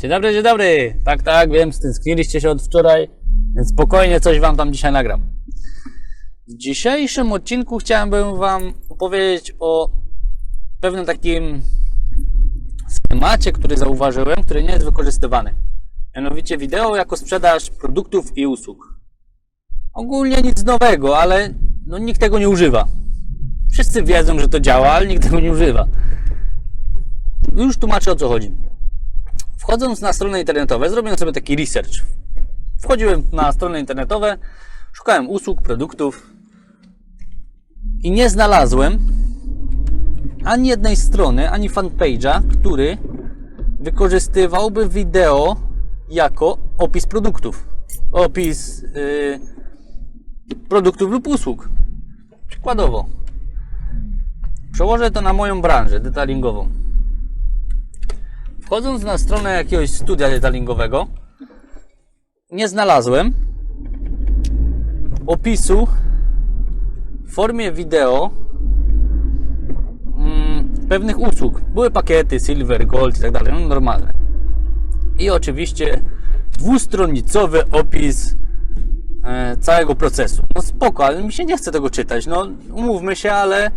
Dzień dobry, dzień dobry. Tak, tak, wiem, stęskniliście się od wczoraj, więc spokojnie coś Wam tam dzisiaj nagram. W dzisiejszym odcinku chciałbym Wam opowiedzieć o pewnym takim schemacie, który zauważyłem, który nie jest wykorzystywany. Mianowicie wideo jako sprzedaż produktów i usług. Ogólnie nic nowego, ale no, nikt tego nie używa. Wszyscy wiedzą, że to działa, ale nikt tego nie używa. Już tłumaczę o co chodzi. Wchodząc na strony internetowe, zrobiłem sobie taki research. Wchodziłem na strony internetowe, szukałem usług, produktów i nie znalazłem ani jednej strony, ani fanpage'a, który wykorzystywałby wideo jako opis produktów. Opis yy, produktów lub usług. Przykładowo. Przełożę to na moją branżę detailingową. Wchodząc na stronę jakiegoś studia detailingowego, nie znalazłem opisu w formie wideo mm, pewnych usług. Były pakiety Silver, Gold i tak dalej, no normalne. I oczywiście dwustronicowy opis e, całego procesu. No spoko, ale mi się nie chce tego czytać. No umówmy się, ale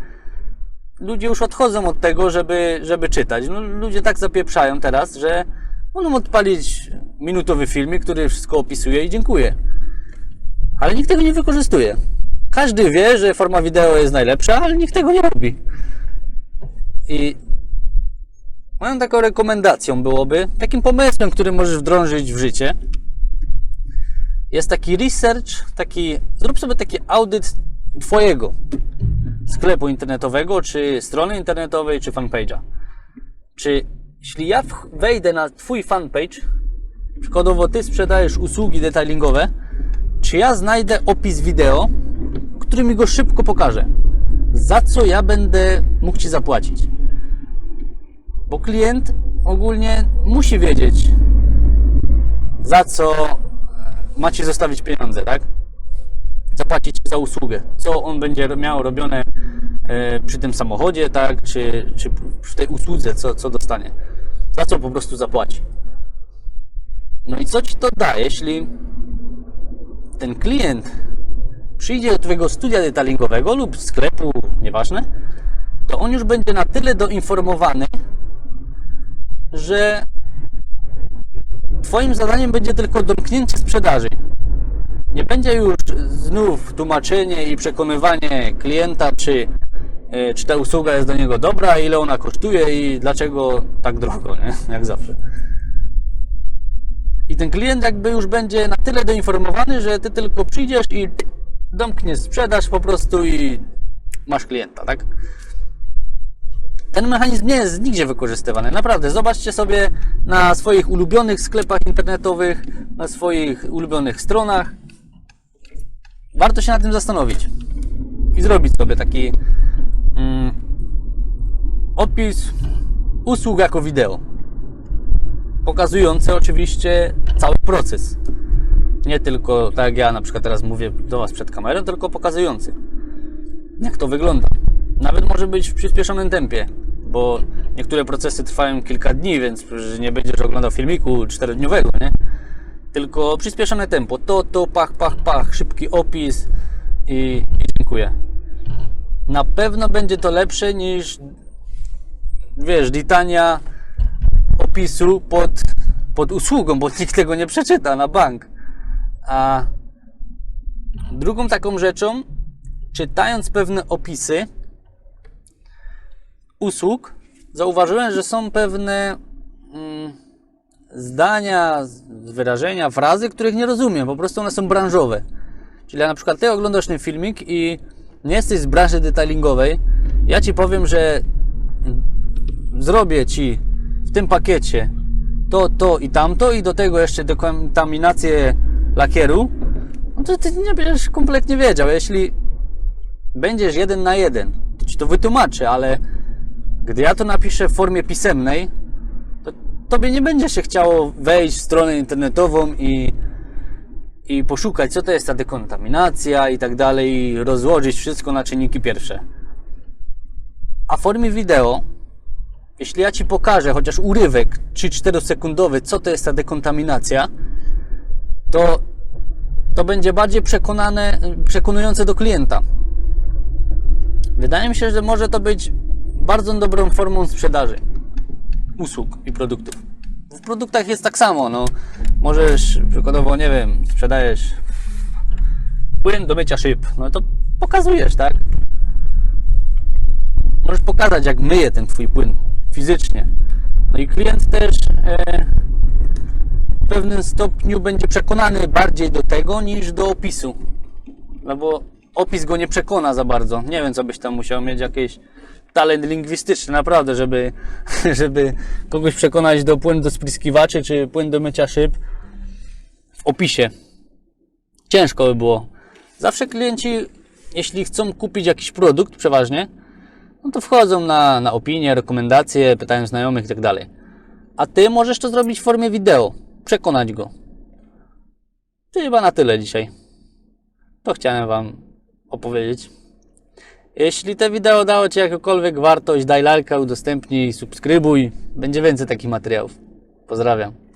ludzie już odchodzą od tego, żeby, żeby czytać. No, ludzie tak zapieprzają teraz, że mogą odpalić minutowy filmik, który wszystko opisuje i dziękuję. Ale nikt tego nie wykorzystuje. Każdy wie, że forma wideo jest najlepsza, ale nikt tego nie robi. I moją taką rekomendacją byłoby, takim pomysłem, który możesz wdrążyć w życie, jest taki research, taki, zrób sobie taki audyt Twojego sklepu internetowego, czy strony internetowej, czy fanpage'a. Czy jeśli ja wejdę na Twój fanpage, przykładowo Ty sprzedajesz usługi detailingowe, czy ja znajdę opis wideo, który mi go szybko pokaże? Za co ja będę mógł Ci zapłacić? Bo klient ogólnie musi wiedzieć, za co macie zostawić pieniądze, tak? zapłacić za usługę, co on będzie miał robione e, przy tym samochodzie, tak, czy, czy przy tej usłudze, co, co dostanie, za co po prostu zapłaci. No i co ci to da, jeśli ten klient przyjdzie do twojego studia detailingowego lub sklepu, nieważne, to on już będzie na tyle doinformowany, że twoim zadaniem będzie tylko domknięcie sprzedaży. Nie będzie już znów tłumaczenie i przekonywanie klienta, czy, e, czy ta usługa jest do niego dobra, ile ona kosztuje i dlaczego tak drogo, nie? Jak zawsze. I ten klient jakby już będzie na tyle doinformowany, że ty tylko przyjdziesz i domkniesz sprzedaż po prostu i masz klienta, tak? Ten mechanizm nie jest nigdzie wykorzystywany. Naprawdę, zobaczcie sobie na swoich ulubionych sklepach internetowych, na swoich ulubionych stronach. Warto się nad tym zastanowić i zrobić sobie taki opis usług jako wideo. Pokazujący oczywiście cały proces. Nie tylko tak jak ja na przykład teraz mówię do Was przed kamerą, tylko pokazujący jak to wygląda. Nawet może być w przyspieszonym tempie, bo niektóre procesy trwają kilka dni, więc nie będziesz oglądał filmiku czterodniowego, nie? Tylko przyspieszone tempo. To, to, pach, pach, pach, szybki opis i, i dziękuję. Na pewno będzie to lepsze niż wiesz, litania opisu pod, pod usługą, bo nikt tego nie przeczyta na bank. A drugą taką rzeczą, czytając pewne opisy usług, zauważyłem, że są pewne mm, zdania, wyrażenia, frazy, których nie rozumiem. Po prostu one są branżowe. Czyli na przykład ty oglądasz ten filmik i nie jesteś z branży detailingowej. Ja ci powiem, że zrobię ci w tym pakiecie to, to i tamto i do tego jeszcze dekontaminację lakieru. No to ty nie będziesz kompletnie wiedział. Jeśli będziesz jeden na jeden, to ci to wytłumaczę, ale gdy ja to napiszę w formie pisemnej, to tobie nie będzie się chciało wejść w stronę internetową i, i poszukać, co to jest ta dekontaminacja i tak dalej, i rozłożyć wszystko na czynniki pierwsze. A w formie wideo jeśli ja Ci pokażę chociaż urywek 3-4 sekundowy, co to jest ta dekontaminacja, to, to będzie bardziej przekonane, przekonujące do klienta. Wydaje mi się, że może to być bardzo dobrą formą sprzedaży usług i produktów. W produktach jest tak samo, no. Możesz, przykładowo, nie wiem, sprzedajesz płyn do mycia szyb, no to pokazujesz, tak? Możesz pokazać, jak myje ten Twój płyn fizycznie. No i klient też e, w pewnym stopniu będzie przekonany bardziej do tego niż do opisu. No bo opis go nie przekona za bardzo. Nie wiem, co byś tam musiał mieć jakiś talent lingwistyczny, naprawdę, żeby, żeby kogoś przekonać do płyn do spryskiwaczy czy płyn do mycia szyb w opisie. Ciężko by było. Zawsze klienci, jeśli chcą kupić jakiś produkt, przeważnie, no to wchodzą na, na opinie, rekomendacje, pytają znajomych i tak dalej. A ty możesz to zrobić w formie wideo, przekonać go. To chyba na tyle dzisiaj. To chciałem Wam opowiedzieć. Jeśli to wideo dało Ci jakąkolwiek wartość, daj lajka, udostępnij, subskrybuj. Będzie więcej takich materiałów. Pozdrawiam.